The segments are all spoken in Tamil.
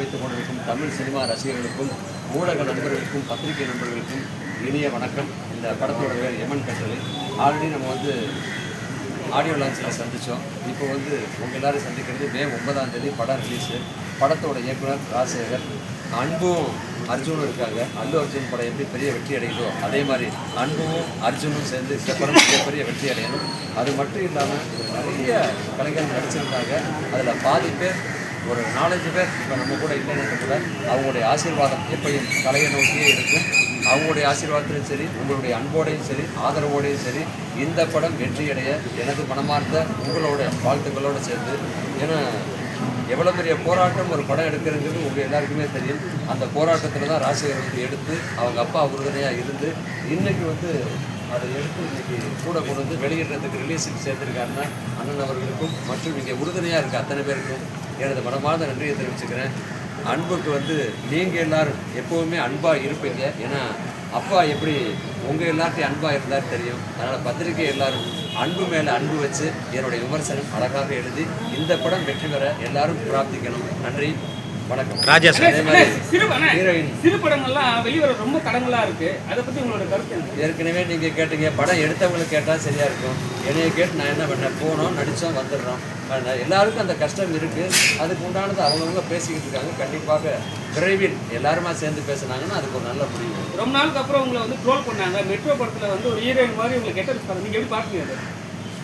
வைத்துக் கொண்டிருக்கும் தமிழ் சினிமா ரசிகர்களுக்கும் ஊடக நண்பர்களுக்கும் பத்திரிகை நண்பர்களுக்கும் இனிய வணக்கம். இந்த படத்தோட பேர் எமன் கட்டளை. ஆல்ரெடி நம்ம வந்து ஆடியோ லான்ச்சில் சந்தித்தோம் இப்போ வந்து உங்கள் எல்லாரும் சந்திக்கிறது மே ஒன்பதாம் தேதி படம் ரிலீஸு படத்தோட இயக்குனர் ராஜசேகர் அன்பும் அர்ஜுனும் இருக்காங்க. அல்லு அர்ஜுன் படம் எப்படி பெரிய வெற்றி அடையுதோ அதே மாதிரி அன்பும் அர்ஜுனும் சேர்ந்து இந்த படம் மிகப்பெரிய வெற்றி அடையணும். அது மட்டும் இல்லாமல் நிறைய கலைஞர்கள் நடிச்சிருந்தாங்க. அதில் பாதி பேர் ஒரு நாலஞ்சு பேர் இப்போ நம்ம கூட இல்லைன்னு கூட அவங்களுடைய ஆசீர்வாதம் எப்பயும் கலையை நோக்கியே இருக்கும். அவங்களுடைய ஆசீர்வாதத்திலும் சரி உங்களுடைய அன்போடையும் சரி ஆதரவோடையும் சரி இந்த படம் வெற்றியடைய எனது மனமார்ந்த உங்களோட வாழ்த்துக்களோடு சேர்ந்து ஏன்னா எவ்வளோ பெரிய போராட்டம் ஒரு படம் எடுக்கிறதுங்கிறது உங்கள் எல்லாருக்குமே தெரியும். அந்த போராட்டத்தில் தான் ராசிகர் வந்து எடுத்து அவங்க அப்பா உறுதுணையாக இருந்து இன்னைக்கு வந்து அதை எடுத்து இன்னைக்கு கூட கொண்டு வந்து வெளியிடுறதுக்கு ரிலீஸுக்கு சேர்த்துருக்காருன்னா அண்ணன் அவர்களுக்கும் மற்றும் இங்கே உறுதுணையாக இருக்க அத்தனை பேருக்கும் எனது மனமார்ந்த நன்றியை தெரிவிச்சுக்கிறேன். அன்புக்கு வந்து நீங்கள் எல்லாரும் எப்போவுமே அன்பாக இருப்பீங்க. ஏன்னா அப்பா எப்படி உங்கள் எல்லார்ட்டையும் அன்பாக இருந்தார் தெரியும். அதனால் பத்திரிகை எல்லாரும் அன்பு மேலே அன்பு வச்சு என்னுடைய விமர்சனம் அழகாக எழுதி இந்த படம் வெற்றி பெற எல்லாரும் பிரார்த்திக்கணும். நன்றி. வணக்கம். ராஜா சார். சிறு படங்கள்லாம் வெளிவர ரொம்ப தடங்களா இருக்கு. அதை பத்தி உங்களோட கருத்து என்ன? ஏற்கனவே நீங்கள் கேட்டீங்க படம் எடுத்தவங்களுக்கு கேட்டால் சரியாக இருக்கும். என்னைய கேட்டு நான் என்ன பண்ணேன்? போனோம் நடித்தோம் வந்துடுறோம். எல்லாருக்கும் அந்த கஷ்டம் இருக்குது அதுக்கு உண்டானது அவங்கவுங்க பேசிக்கிட்டு இருக்காங்க. கண்டிப்பாக விரைவில் எல்லாருமா சேர்ந்து பேசுனாங்கன்னா அதுக்கு ஒரு நல்ல முடிவு. ரொம்ப நாளுக்கு அப்புறம் உங்களை வந்து ட்ரோல் பண்ணாங்க. மெட்ரோ படத்துல வந்து ஒரு ஹீரோயின் மாதிரி உங்களை கெட்ட நீங்க எப்படி பாக்குறீங்க அதை?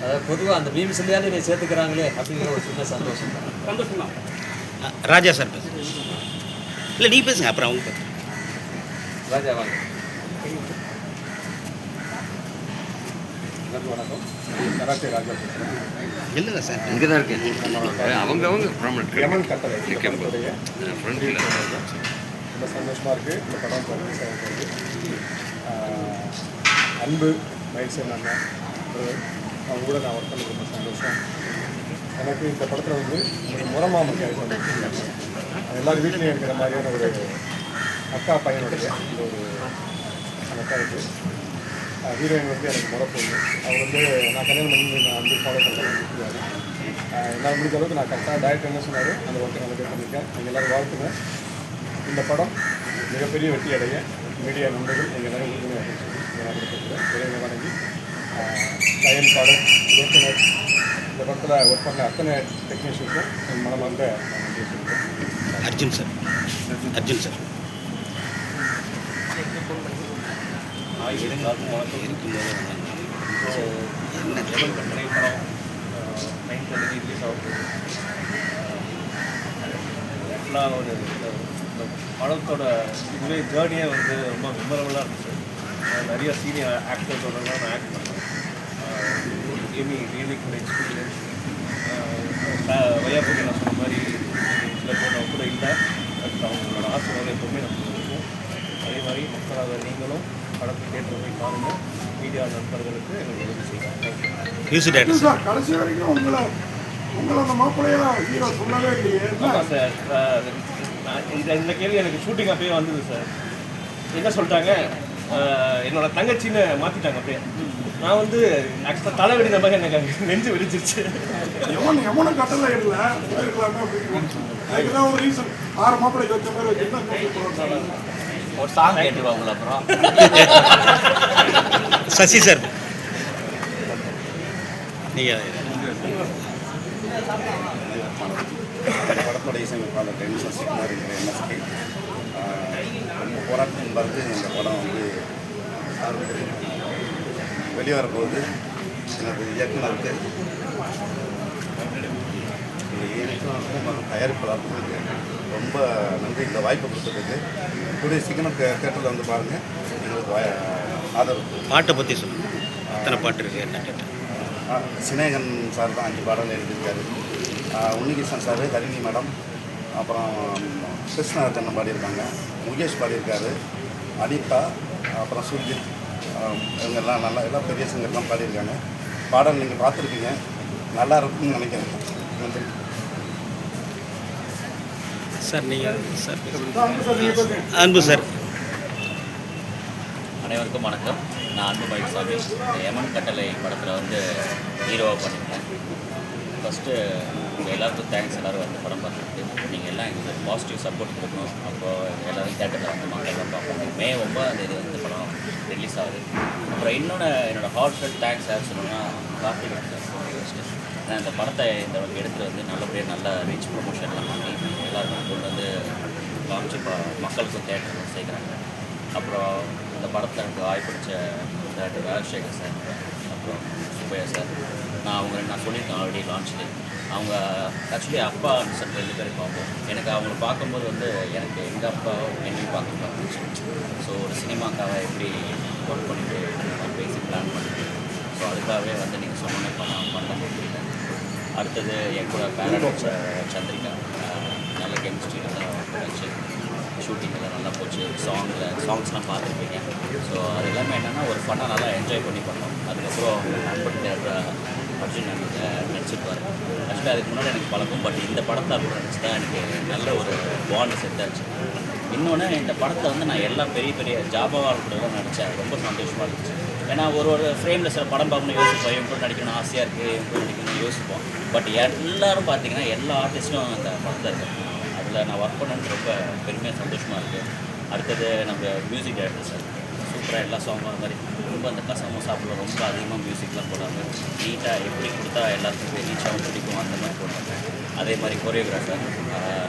அதாவது பொதுவாக அந்த மீம்ஸ்லையாவது என்னை சேர்த்துக்கிறாங்களே அப்படிங்கிற ஒரு சின்ன சந்தோஷம். தான் சந்தோஷமா ராஜா சார் பேசுங்க. இல்லை நீ பேசுங்க அப்புறம் அவங்க பேசுங்க. ராஜா வாங்க. எல்லாருக்கும் வணக்கம். கராத்தே ராஜா பேசுகிறேன் இல்லைங்க சார். இங்கே தான் இருக்கேன். அவங்க அவங்க ரொம்ப சந்தோஷமாக இருக்குது இந்த படம் ஆகிருக்கு அன்பு மயில்சன் அண்ணன் அவங்க கூட நான் ஒர்க் பண்ணது ரொம்ப சந்தோஷம். எனக்கு இந்த படத்தில் வந்து ஒரு முறமாம கேரக்டர் வச்சுருக்காங்க எல்லார் வீட்லேயும் இருக்கிற மாதிரியான ஒரு அக்கா பையனுடைய இந்த ஒரு அந்த கேரக்டர் ஹீரோயின் வந்து எனக்கு முறை பொண்ணு. அவர் வந்து நான் கல்யாணம் பண்ணி நான் வந்து ஃபாலோ பண்ணுறேன் என்னால் முடிஞ்ச அளவுக்கு நான் கரெக்டாக டேரக்டர் என்ன சொன்னார் அந்த ஒர்க்கை நல்ல பேர் பண்ணியிருக்கேன் நீங்கள் எல்லோரும் வாழ்த்துங்க. இந்த படம் மிகப்பெரிய வெற்றி அடைய மீடியா நண்பர்கள் எங்கள் எல்லாரும் உறுதுணையாக சொல்லி நான் கொடுத்துருக்கேன் வணங்கி தயாரிப்பாளர் இயக்குனர் இந்த படத்தில் ஒர்க் பண்ண அத்தனை டெக்னீஷியனுக்கும் என் மனமார்ந்த நான் நன்றி Arjun sir. Arjun sir. Nine ஒரு படத்தோட இதுவே ஜேர்னியே வந்து ரொம்ப மெமரபுளாக இருந்துச்சு. நிறைய சீனியர் ஆக்டர்ஸோட நான் ஆக்ட் பண்ணேன் எமி ரியலி குட் எக்ஸ்பீரியன்ஸ் வையாபதி நான் சொன்ன மாதிரி சில பேர் கூட இல்லை. பட் அவங்களோட ஆசீர்வாதம் எப்பவுமே நமக்கு இருக்கும் அதே மாதிரி மக்களாக நீங்களும் படத்தை தேட்டர் போய் பாருங்கள் மீடியா நண்பர்களுக்கு எங்களுக்கு உதவி சார் கடைசி வரைக்கும் உங்களை உங்களை அந்த மாப்பிள்ளைய ஹீரோ சொல்லவே இல்லையே. ஆமாம் சார் இந்த இந்த கேள்வி எனக்கு ஷூட்டிங் அப்பயே வந்தது சார் என்ன சொல்லிட்டாங்க? என்னோட தங்கச்சின்னு மாற்றிட்டாங்க அப்படியே. நான் வந்து ஆக்சுவலாக தலை வெடிந்த மாதிரி எனக்கு நெஞ்சு வெடிச்சிருச்சு. எவன் எவனும் இல்லை இருக்கலாமே அப்படின்னு அதுக்குதான் ஒரு ரீசன் ஆறு மாப்பிள்ளைக்கு வச்ச மாதிரி வச்சுருந்தா ஒரு சாங் கேட்டுருவாங்களா அப்புறம்? சசி சார் நீங்கள் படத்தோட இசையமைப்பாளர் டென் சசிகுமார் என்கிற எம்எஸ்கே ரொம்ப போராட்டம் பார்த்து இந்த படம் வந்து வெளிவரப்போகுது எனது இயக்குனருக்கும் மற்றும் தயாரிப்பாளருக்கும் ரொம்ப நன்றி. இந்த வாய்ப்பை கொடுத்ததுக்கு கூடிய சீக்கிரம் தேட்டரில் வந்து பாருங்கள் எங்களுக்கு ஆதரவு பாட்டை பற்றி சொல்லுங்கள் எத்தனை பாட்டு இருக்குது என்ன கேட்டேன் சினேகன் சார் தான் அஞ்சு பாடல் எழுதியிருக்காரு. உன்னிகிருஷ்ணன் சார் ஹரிணி மேடம் அப்புறம் கிருஷ்ணரத்தனம் பாடியிருக்காங்க. முகேஷ் பாடியிருக்காரு. அனிதா அப்புறம் சுர்ஜித் இவங்கெல்லாம் நல்லா எல்லாம் பெரிய சிங்கர்லாம் பாடியிருக்காங்க. பாடல் நீங்கள் பார்த்துருக்கீங்க நல்லா இருக்கும்னு நினைக்கிறேன். நன்றி. சார் நீங்கள் சார் அன்பு சார் அனைவருக்கும் வணக்கம். நான் அன்பு இந்த யமன் கட்டளை படத்தில் வந்து ஹீரோவாக பண்ணியிருக்கேன். ஃபஸ்ட்டு உங்கள் எல்லாருக்கும் தேங்க்ஸ் எல்லோரும் வந்து படம் பார்த்துட்டு நீங்கள் எல்லாம் எங்களுக்கு பாசிட்டிவ் சப்போர்ட் கொடுக்கணும். அப்போது எல்லோரும் தேட்டரில் வந்து மக்கள் வந்து பார்ப்பாங்க. மே ஒன்பதாம் தேதி வந்து ரிலீஸ் ஆகுது. அப்புறம் இன்னொன்று என்னோடய ஹார்ட் ஃபெல் தேங்க்ஸ் யார் சொல்லணும்னா கார்த்திக் ஃபஸ்ட்டு நான் இந்த படத்தை இந்த அளவுக்கு வந்து நல்லபடியாக நல்லா ரீச் ப்ரொமோஷன்லாம் பண்ணி எல்லாருக்கும் கொண்டு வந்து காமிச்சு ப மக்களுக்கும் தேட்டருக்கு சேர்க்குறாங்க. அப்புறம் இந்த படத்தில் எனக்கு வாய்ப்பிடிச்ச டேரக்டர் ராஜசேகர் சார் அப்புறம் சுப்பையா சார் நான் அவங்க நான் சொல்லியிருக்கேன் ஆல்ரெடி லான்ச்சில் அவங்க ஆக்சுவலி அப்பா சார் ரெண்டு பேரும் பார்ப்போம். எனக்கு அவங்கள பார்க்கும்போது வந்து எனக்கு எங்கள் அப்பா என்னையும் பார்க்க பார்த்துச்சு ஸோ ஒரு சினிமாக்காக எப்படி ஒர்க் பண்ணிட்டு பேசி பிளான் பண்ணிட்டு ஸோ அதுக்காகவே வந்து நீங்கள் சொன்னோன்னே பண்ண பண்ண முடியல. அடுத்தது என் கூட பேரண்ட்ஸ் சந்திரிகா. நல்ல கெமிஸ்ட்ரி நல்லா வச்சு ஷூட்டிங் எல்லாம் நல்லா போச்சு. சாங்கில் சாங்ஸ்லாம் பார்த்துருப்பீங்க ஸோ அது எல்லாமே என்னென்னா ஒரு ஃபன்னாக நல்லா என்ஜாய் பண்ணி பண்ணோம். அதுக்கப்புறம் நண்பன் தேடுற அப்படின்னு எனக்கு ஆக்சுவலாக அதுக்கு முன்னாடி எனக்கு பழக்கம் பட் இந்த படத்தை கூட நினச்சி தான் எனக்கு நல்ல ஒரு பாண்ட் செட் ஆச்சு. இன்னொன்று இந்த படத்தை வந்து நான் எல்லா பெரிய பெரிய ஜாபாவால் கூட தான் நடித்தேன் ரொம்ப சந்தோஷமாக இருந்துச்சு. ஏன்னா ஒரு ஒரு ஃப்ரேமில் சில படம் பார்க்கணும் யோசிப்போம். இவங்க கூட நடிக்கணும் ஆசையாக இருக்குது இவங்க கூட யோசிப்போம். பட் எல்லோரும் பார்த்தீங்கன்னா எல்லா ஆர்டிஸ்ட்டும் அந்த படத்தில் இருக்காங்க. அதில் நான் ஒர்க் பண்ணது ரொம்ப பெருமையாக சந்தோஷமாக இருக்குது அடுத்தது நம்ம மியூசிக் டைரக்டர் சார். சூப்பராக எல்லா சாங்கும் அது மாதிரி. ரொம்ப அந்த கசமும் சாப்பிட ரொம்ப அதிகமாக மியூசிக்லாம் போடாமல் நீட்டாக எப்படி கொடுத்தா எல்லாத்துக்கும் ரீச் ஆகும் பிடிக்கும் அந்த மாதிரி போடுறாங்க அதே மாதிரி choreographer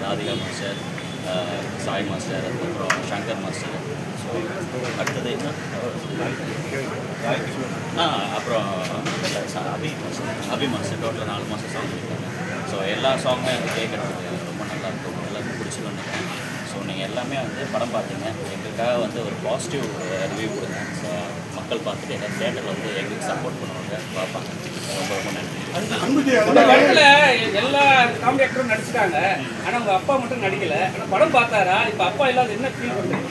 Radhika master Sai master அதுக்கப்புறம் சங்கர் மாஸ்டர் ஸோ அடுத்தது என்ன? ஆ அப்புறம் அபி மாஸ்டர் அபி மாஸ்டர் டோட்டலாக நாலு மாதம் சாங் பண்ணியிருக்காங்க ஸோ எல்லா சாங்கும் எனக்கு கேட்குறதுக்கு ரொம்ப நல்லா இருக்கும். எல்லாருக்கும் பிடிச்சிருந்தேன் ஸோ நீங்கள் எல்லாமே வந்து படம் பார்த்தீங்க. எங்களுக்காக வந்து ஒரு பாசிட்டிவ் ரிவ்யூ கொடுங்க. ஸோ மக்கள் பார்த்துட்டு எல்லாம் தேட்டரில் வந்து எங்களுக்கு சப்போர்ட் பண்ணுவாங்க. பார்ப்பாங்க. ரொம்ப ரொம்ப நன்றி. எல்லா காமெடி ஆக்டரும் நடிச்சிட்டாங்க. ஆனா உங்க அப்பா மட்டும் நடிக்கல. ஆனா படம் பார்த்தாரா? இப்ப அப்பா இல்லாத என்ன ஃபீல் பண்றீங்க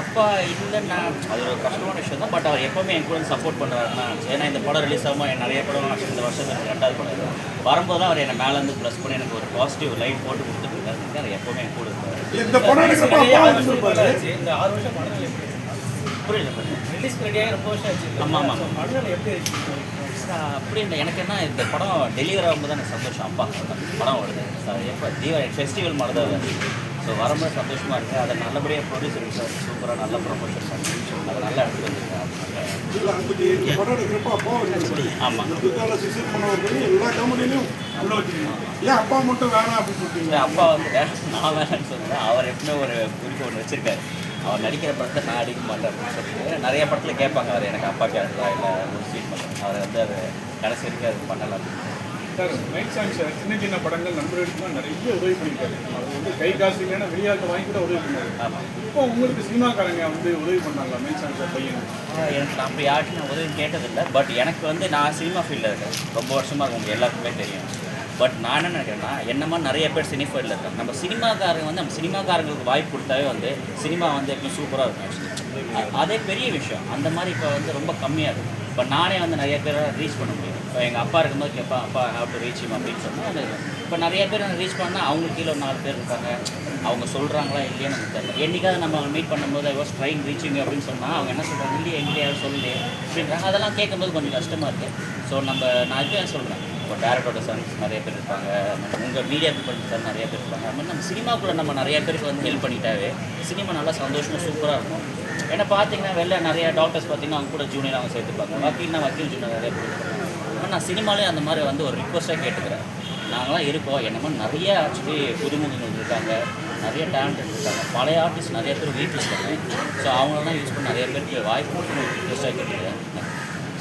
அப்பா இல்லைன்னா அது ஒரு கஷ்டமான விஷயம் தான். பட் அவர் எப்போவுமே என் கூட சப்போர்ட் பண்ணுறாருன்னா ஏன்னா இந்த படம் ரிலீஸ் ஆகும் நிறைய படம் இந்த வருஷம் எனக்கு ரெண்டாவது படம். வரும்போது தான் அவர் என்னை மேலேருந்து ப்ளஸ் பண்ணி எனக்கு ஒரு பாசிட்டிவ் லைட் போட்டு கொடுத்துட்டு அவர் எப்போவுமே கூட இந்த படம் இந்த ஆறு வருஷம் படம் எப்படி புரியல ரிலீஸ் ரெடியாக ரொம்ப வருஷம் ஆச்சு. ஆமாம் ஆமாம் ஆமாம் படம் எப்படி அப்படி இல்லை. எனக்கு என்ன இந்த படம் டெலிவரி ஆகும்போது எனக்கு சந்தோஷம். அப்பா படம் வருது. சார் எப்போ? தீபாவளி ஃபெஸ்டிவல் மாதிரி தான் வருது. ஸோ வரும்போது சந்தோஷமாக இருக்குது அதை நல்லபடியாக ப்ரொடியூசர் சார் சூப்பராக நல்ல ப்ரொமோஷன் பண்ணி அதை நல்லா எடுத்துகிட்டு வந்திருக்கேன் அப்பா மட்டும் வேணாம் அப்படின்னு சொல்லிட்டீங்க இல்லை அப்பா வந்து நான் சொல்லுவேன் அவர் எப்பவுமே ஒரு குறிப்பு ஒன்று வச்சிருக்காரு. அவர் நடிக்கிற படத்தை நான் அடிக்க மாட்டேன் அப்படின்னு சொல்லிட்டு நிறைய படத்தில் கேட்பாங்க. அவர் எனக்கு அப்பா கேரக்டரா இல்லை ஒரு சீட் பண்ணுறேன் அவர் வந்து அது கடைசி வரைக்கும் அது பண்ணலை. சார் மைக் சாங் சார் சின்ன சின்ன படங்கள் நண்பர்களுக்குலாம் நிறைய உதவி பண்ணியிருக்காரு. அவர் வந்து கை காசு இல்லைன்னா வெளியாட்டு வாங்கி கூட உதவி பண்ணாரு ஆமாம் இப்போ உங்களுக்கு சினிமாக்காரங்க வந்து உதவி பண்ணாங்களா? மைக் சார் பையன் எனக்கு அப்படி யார்ட்டும் நான் உதவி கேட்டதில்லை. பட் எனக்கு வந்து நான் சினிமா ஃபீல்டில் இருக்கேன். ரொம்ப வருஷமாக உங்களுக்கு எல்லாருக்குமே தெரியும். பட் நான் என்ன நினைக்கிறேன்னா என்ன மாதிரி நிறைய பேர் சினி ஃபீல்டில் இருக்காங்க. நம்ம சினிமாக்காரங்க வந்து நம்ம சினிமாக்காரங்களுக்கு வாய்ப்பு கொடுத்தாவே வந்து சினிமா வந்து எப்பவும் சூப்பராக இருக்கும் அதே பெரிய விஷயம். அந்த மாதிரி இப்போ வந்து ரொம்ப கம்மியாக இருக்கும். இப்போ நானே வந்து நிறைய பேரை ரீச் பண்ண முடியும். இப்போ எங்கள் அப்பா இருக்கும்போது கேட்பேன் அப்பா ஹாவ் டு ரீச் அப்படின்னு சொன்னால் இப்போ நிறைய பேர் ரீச் பண்ணால் அவங்க கீழே ஒரு நாலு பேர் இருக்காங்க. அவங்க சொல்கிறாங்களா இல்லையா நமக்கு தெரியல. என்னைக்காவது நம்ம மீட் பண்ணும்போது ஐ வாஸ் ட்ரைங் ரீச்சிங் அப்படின்னு சொன்னால் அவங்க என்ன சொல்கிறாங்க இல்லையே எங்கேயா சொல்லலையே அப்படின்றாங்க. அதெல்லாம் கேட்கும்போது கொஞ்சம் கஷ்டமாக இருக்குது ஸோ நம்ம நான் இப்போ சொல்கிறேன் இப்போ டேரக்டரோட சன்ஸ் நிறைய பேர் இருப்பாங்க. உங்கள் மீடியா பீப்பிள் சார் நிறைய பேர் இருப்பாங்க. அது மாதிரி நம்ம சினிமாக்குள்ளே நம்ம நிறைய பேருக்கு வந்து ஹெல்ப் பண்ணிட்டாவே சினிமா நல்லா சந்தோஷமாக சூப்பராக இருக்கும். ஏன்னா பார்த்தீங்கன்னா வெளில நிறைய டாக்டர்ஸ் பார்த்தீங்கன்னா அவங்க கூட ஜூனியர் அவங்க சேர்த்துப்பாங்க. வக்கீல்னா வக்கீல் ஜூனியர் நிறைய பேர் நான் சினிமாலேயும் அந்த மாதிரி வந்து ஒரு ரிக்வஸ்ட்டாக கேட்டுக்கிறேன். நாங்களாம் இருக்கோம். என்ன மாதிரி நிறைய ஆக்சுவலி புதுமுகங்கள் இருக்காங்க. நிறைய டேலண்ட் இருக்காங்க. பழைய ஆர்டிஸ்ட் நிறைய பேர் வீட்டில் இருக்காங்க. ஸோ அவங்களெல்லாம் யூஸ் பண்ணி நிறைய பேருக்கு வாய்ப்பு ரிக்வஸ்ட்டாக கேட்டுக்கிறேன்.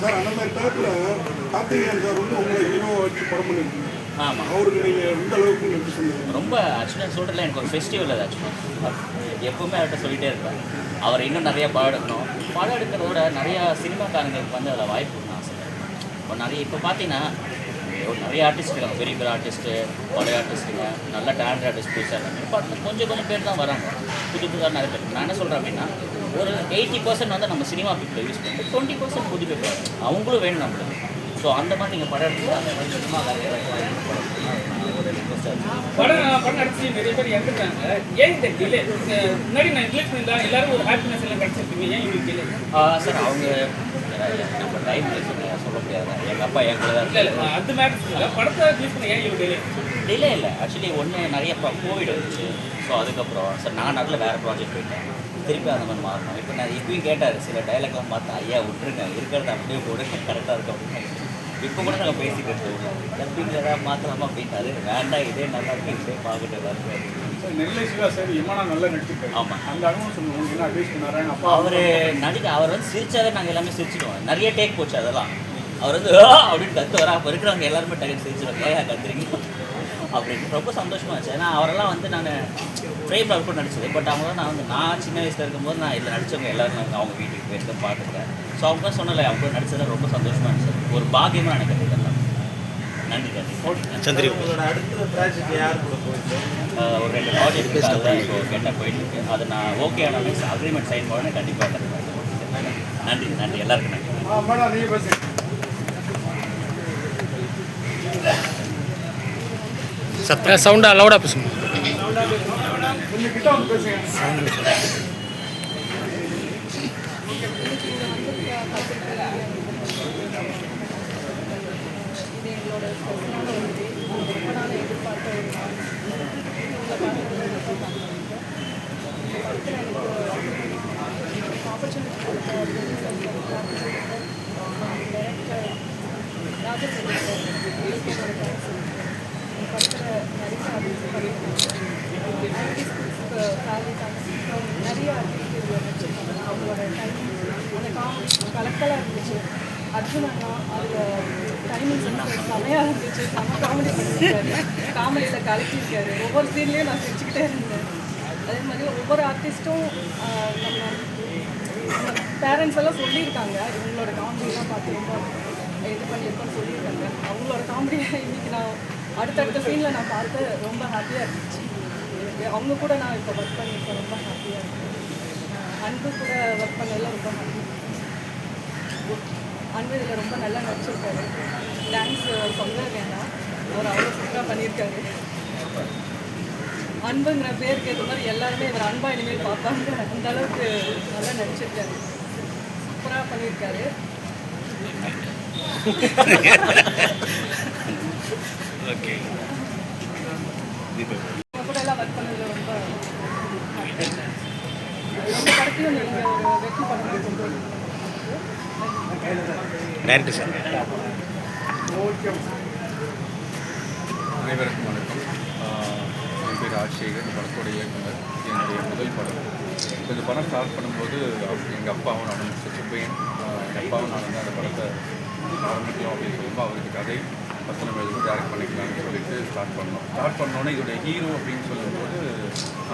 சார் அந்த மாதிரி டயத்தில் கார்த்திகேயன் சார் வந்து உங்களை ஹீரோ வச்சு படம் பண்ணிருக்கீங்க ஆமாம் அவருக்கு நீங்கள் எந்த அளவுக்கு நன்றி ரொம்ப ஆக்சுவலாக சொல்கிறதுல எனக்கு ஒரு ஃபெஸ்டிவல் அது ஆக்சுவலாக எப்பவுமே அவர்கிட்ட சொல்லிகிட்டே இருப்பேன். அவர் இன்னும் நிறைய படம் எடுக்கணும். படம் எடுக்கிறத விட நிறையா சினிமாக்காரங்களுக்கு வந்து அதில் வாய்ப்பு இப்போ நிறைய இப்போ பார்த்தீங்கன்னா நிறைய ஆர்டிஸ்ட் இருக்காங்க. பெரிய பெரிய ஆர்டிஸ்ட்டு பழைய ஆர்டிஸ்ட்டுங்க நல்ல டேலண்ட் ஆர்டிஸ்ட் பேசுகிறாங்க இப்போ கொஞ்சம் கொஞ்சம் பேர் தான் வராங்க. புது புதுசாக நிறைய பேர் நான் என்ன சொல்கிறேன் அப்படின்னா ஒரு எயிட்டி பர்சன்ட் வந்து நம்ம சினிமா பீப்பிள் யூஸ் பண்ணுறோம் டுவெண்ட்டி பர்சன்ட் புது பேர் அவங்களும் வேணும் நம்மளுக்கு ஸோ அந்த மாதிரி நீங்கள் படம் எடுத்து அந்த மாதிரி சும்மா படம் படம் நடிச்சு நிறைய பேர் இறந்துட்டாங்க. ஏன் இந்த டிலே முன்னாடி நான் இங்கிலீஷ் இருந்தா எல்லாரும் ஒரு ஹாப்பினஸ் எல்லாம் கிடைச்சிருப்பீங்க ஏன் இவங்களுக்கு டிலே சார் அவங்க நம்ம டைம் முடியாது எங்கள் அப்பா என் கூட தான் இல்ல அது மேட்டர்ஸ் இல்லை. படத்தை ரிலீஸ் பண்ண ஏன் டிலே டிலே இல்லை. ஆக்சுவலி ஒன்று நிறைய கோவிட் வந்துச்சு. ஸோ அதுக்கப்புறம் சார் நான் நடுவில் வேறு ப்ராஜெக்ட் போயிட்டேன். திருப்பி அந்த மாதிரி மாறணும். இப்போ நான் இப்பயும் கேட்டார் சில டைலாக்லாம் பார்த்தா ஐயா விட்டுருங்க. இருக்கிறத அப்படியே போடுங்க. கரெக்டாக இருக்கும் அப்படின்னு. இப்போ கூட நாங்கள் பேசிக்கிட்டு இருக்கோம். டப்பிங்கில் ஏதாவது மாற்றலாமா அப்படின்னாரு வேண்டாம். இதே நல்லா இருக்கு. இதே பார்க்கட்டு எல்லாருக்கும் சார் நெல்லை சிவா சார். இம்மானா நல்லா நடிச்சிருக்காரு. ஆமாம் அந்த அனுபவம் என்ன அட்வைஸ் பண்ணாரு? அப்பா அவர் நடிக்க அவர் வந்து சிரிச்சாவே நாங்கள் எல்லாமே சிரிச்சிடுவோம். நிறைய டேக் போச்சு அதெல்லாம். அவர் வந்து! அப்படின்னு கத்து வர அப்போ இருக்கிறவங்க எல்லாருமே டக்கு சிரிச்சிடுவோம் ஏயா கத்துறீங்க? அப்படின்னு. ரொம்ப சந்தோஷமா இருந்துச்சு. ஏன்னா அவரெல்லாம் வந்து நான் ஃப்ரேமில் கூட நடிச்சது. பட் அவங்க நான் வந்து நான் சின்ன வயசில் இருக்கும்போது நான் இதில் நடிச்சவங்க எல்லாரும் நான் அவங்க வீட்டுக்கு போயிருக்க பார்த்துருக்கேன் ஸோ அவங்க தான் சொன்னல அவங்க கூட நடிச்சது ரொம்ப சந்தோஷமா இருந்துச்சு. ஒரு பாக்கியமாக நினைக்கிறது இதெல்லாம். நன்றி நன்றி. சந்திரி. ஆஹ் ஒரு ரெண்டு ப்ராஜெக்ட் இப்போ கேட்டால் போயிட்டு இருக்கு. அது நான் ஓகே ஆனால் அக்ரிமெண்ட் சைன் பண்ண கண்டிப்பாக நன்றி நன்றி. எல்லாருக்கும் நன்றி ஆ மேடம் நீங்கள் பேசுங்க சத்தம். சவுண்டா லவுடாக பேசுங்க. கொஞ்சம் கிட்ட வந்து படத்தில் ரொம்ப சந்தோஷம். இந்த படத்தில் எனக்கு ஆப்பர்ச்சுனிட்டி நிறைய ஆர்டிஸ்ட் பண்ணியிருக்காங்க நிறைய ஆர்டிஸ்ட் அவங்களோட டைமிங் அந்த காமெடி கலக்கலாக இருந்துச்சு அர்ஜுன் அண்ணா அதில் டைமிங் செமையாக இருந்துச்சு செம்ம காமெடி பண்ணியிருக்காரு காமெடியில் கலக்கியிருக்காரு ஒவ்வொரு சீன்லேயும் நான் சிரிச்சுக்கிட்டே இருந்தேன் அதே மாதிரி ஒவ்வொரு ஆர்டிஸ்ட்டும் நம்ம பேரண்ட்ஸ் எல்லாம் சொல்லியிருக்காங்க இவங்களோட காமெடியெல்லாம் பார்த்து ரொம்ப இது பண்ணியிருக்கோம்னு சொல்லியிருக்காங்க அவங்களோட காமெடியை இன்றைக்கி நான் அடுத்தடுத்த சீனில் நான் பார்த்து ரொம்ப ஹாப்பியாக இருந்துச்சு. அவங்க கூட நான் இப்போ ஒர்க் பண்ணியிருக்கேன் ரொம்ப ஹாப்பியாக இருக்கேன் அன்பு கூட ஒர்க் பண்ணதில் ரொம்ப ஹாப்பி அன்பு இதில் ரொம்ப நல்லா நடிச்சிருக்காரு. டான்ஸ் சொல்ல வேண்டாம் அவர் அவ்வளோ சூப்பராக பண்ணியிருக்காரு. அன்புங்கிற பேருக்கு ஏற்ற மாதிரி எல்லாருமே இவர் அன்பா இனிமேல் பார்ப்பாங்க. அந்த அளவுக்கு நல்லா நடிச்சிருக்காரு. சூப்பராக பண்ணியிருக்காரு. ஓகே. டைரக்டர் சார் அனைவருக்கும் வணக்கம். என் பேர் ராஜசேகர். இந்த படத்தோட இயக்குனர் என்னுடைய முதல் படம். இந்த படம் ஸ்டார்ட் பண்ணும்போது எங்கள் அப்பாவும் நானும் சுப்பையன் எங்கள் அப்பாவும் நான் வந்து அந்த படத்தை ஆரம்பிக்கலாம் அப்படின்னு சொல்லும்போது அவருக்கு கதை ஃபஸ்ட் நம்ம எதுவும் டேரக்ட் பண்ணிக்கலாம்னு சொல்லிட்டு ஸ்டார்ட் பண்ணோம். ஸ்டார்ட் பண்ணோன்னே இதோட ஹீரோ அப்படின்னு சொல்லும்போது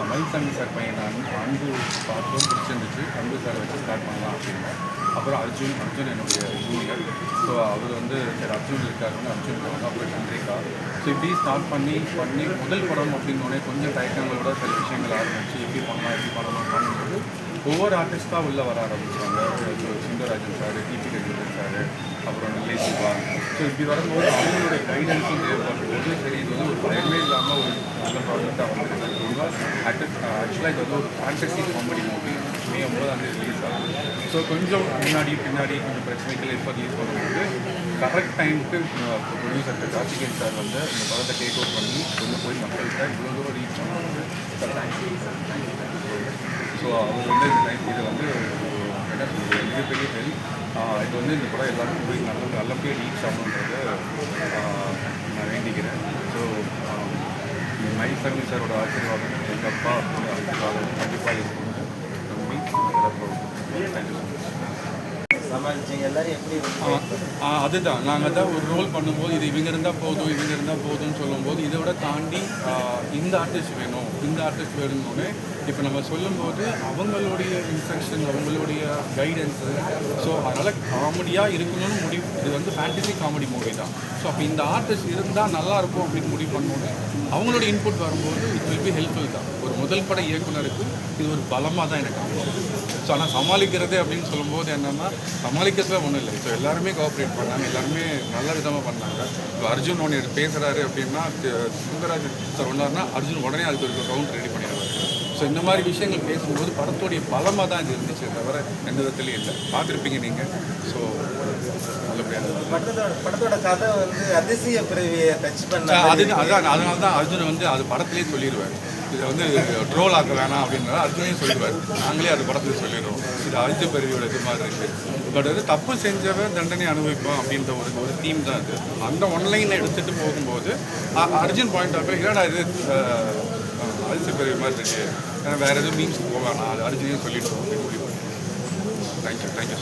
மயில்சாமி சார் பையன் அன்பு அன்பு பார்த்தோம் பிடிச்சிருந்துச்சு. அன்பு சார் வச்சு ஸ்டார்ட் பண்ணலாம் அப்படின்னா அப்புறம் அர்ஜுன் அர்ஜுன் என்னுடைய ஜூனியர் ஸோ அவர் வந்து சரி அர்ஜுன் இருக்காருன்னு அர்ஜுன் இருக்காங்க அப்புறம் சந்திரிகா. ஸோ இப்படி ஸ்டார்ட் பண்ணி பண்ணி முதல் படம் அப்படின்னோடனே கொஞ்சம் தயக்கங்களோட சில விஷயங்கள் ஆரம்பிச்சு எப்படி பண்ணலாம் எப்படி பண்ணலாம் பண்ணும்போது ஒவ்வொரு ஆர்டிஸ்ட்டாக உள்ளே வர ஆரம்பிச்சாங்க சுந்தரராஜன் சார் டிபி ரஜினன் சார் அப்புறம் நிலை சிவா ஸோ இப்படி வரும்போது அவங்களுடைய கைடன்ஸும் தேவைப்படும்போது சரி இது வந்து ஒரு பயமே இல்லாமல் ஒரு நல்ல ப்ராஜெக்டாக வந்துருக்கு ஆக்சுவலாக இது வந்து ஒரு ஃபேண்டசி காமெடி மூவி மே ஒன்பதாம் அந்த ரிலீஸ் ஆகும். ஸோ கொஞ்சம் முன்னாடி பின்னாடி கொஞ்சம் பிரச்சனைகள் எப்போ ரிலீஸ் பண்ணும்போது கரெக்ட் டைமுக்கு ப்ரொடியூசர் கார்த்திகேயன் சார் வந்து இந்த படத்தை டேக் அவுட் பண்ணி கொண்டு போய் மக்கள்கிட்ட இவ்வளோ தூரம் ரீச் பண்ணாங்க ஸோ அவர் வந்து இந்த இது வந்து என்ன சொல்றது மிகப்பெரிய ஹெல்ப் இது வந்து இந்த படம் எல்லாருக்கும் போய் நல்ல நல்லபடியாக ரீச் ஆகணுன்றதை நான் வேண்டிக்கிறேன். ஸோ மைல் சாமி சாரோட ஆசீர்வாதம் எங்கள் அப்பா ஆசீர்வாதம் கண்டிப்பாக இருக்கணும். நம்பி தேங்க்யூ அதுதான். நாங்கள் தான் ஒரு ரோல் பண்ணும்போது இது இவங்க இருந்தால் போதும் இவங்க இருந்தால் போதும்னு சொல்லும்போது இதை விட தாண்டி இந்த ஆர்டிஸ்ட் வேணும் இந்த ஆர்டிஸ்ட் வேணும்னு இப்போ நம்ம சொல்லும்போது அவங்களுடைய இன்ஸ்ட்ரக்ஷன் அவங்களுடைய கைடன்ஸு ஸோ அதனால் காமெடியாக இருக்கணும்னு முடிவு. இது வந்து ஃபேண்டசி காமெடி மூவி தான். ஸோ அப்போ இந்த ஆர்டிஸ்ட் இருந்தால் நல்லா இருக்கும் அப்படின்னு முடிவு பண்ணும்போது அவங்களோட இன்புட் வரும்போது இட் வில் பி ஹெல்ப்ஃபுல் தான். ஒரு முதல் பட இயக்குனருக்கு இது ஒரு பலமாக தான் எனக்கு அமைச்சு ஸோ ஆனால் சமாளிக்கிறது அப்படின்னு சொல்லும்போது என்னென்னா சமாளிக்கிறதுல ஒன்றும் இல்லை. ஸோ எல்லாருமே கோஆப்ரேட் பண்ணாங்க. எல்லாருமே நல்ல விதமாக பண்ணாங்க. இப்போ அர்ஜுன் ஒன்று பேசுகிறாரு அப்படின்னா சுந்தராஜ் சுந்தரராஜன் சார் ஒன்றாருன்னா அர்ஜுன் உடனே அதுக்கு ஒரு கவுண்ட் ரெடி பண்ணிடுறாங்க ஸோ இந்த மாதிரி விஷயங்கள் பேசும்போது படத்தோடைய பலமாக தான் இது இருந்துச்சு தவிர எந்த விதத்துலையும் இல்லை. பார்த்துருப்பீங்க நீங்கள் ஸோ வந்து அதனால தான் அர்ஜுன் வந்து அது படத்துலேயே சொல்லிடுவார். இதை வந்து ட்ரோல் ஆக்க வேணாம் அப்படின்றத அர்ஜுனே சொல்லிடுவார். நாங்களே அது படத்தில் சொல்லிடுவோம் இது அழுத்த பெருவியோட இது மாதிரி இருக்குது பட் அது தப்பு செஞ்சவன் தண்டனை அனுபவிப்பான் அப்படின்ற ஒரு ஒரு தீம் தான் அது. அந்த ஒன்லைனை எடுத்துகிட்டு போகும்போது அர்ஜுன் பாயிண்ட் ஆஃப் என்னடா இது அழுத்த பெரிய மாதிரி இருக்கு. ஏன்னா வேறு எதுவும் மீன்ஸ் போவேணாம் அது அர்ஜுனே சொல்லிட்டு அப்படின்னு தேங்க்யூ தேங்க்யூ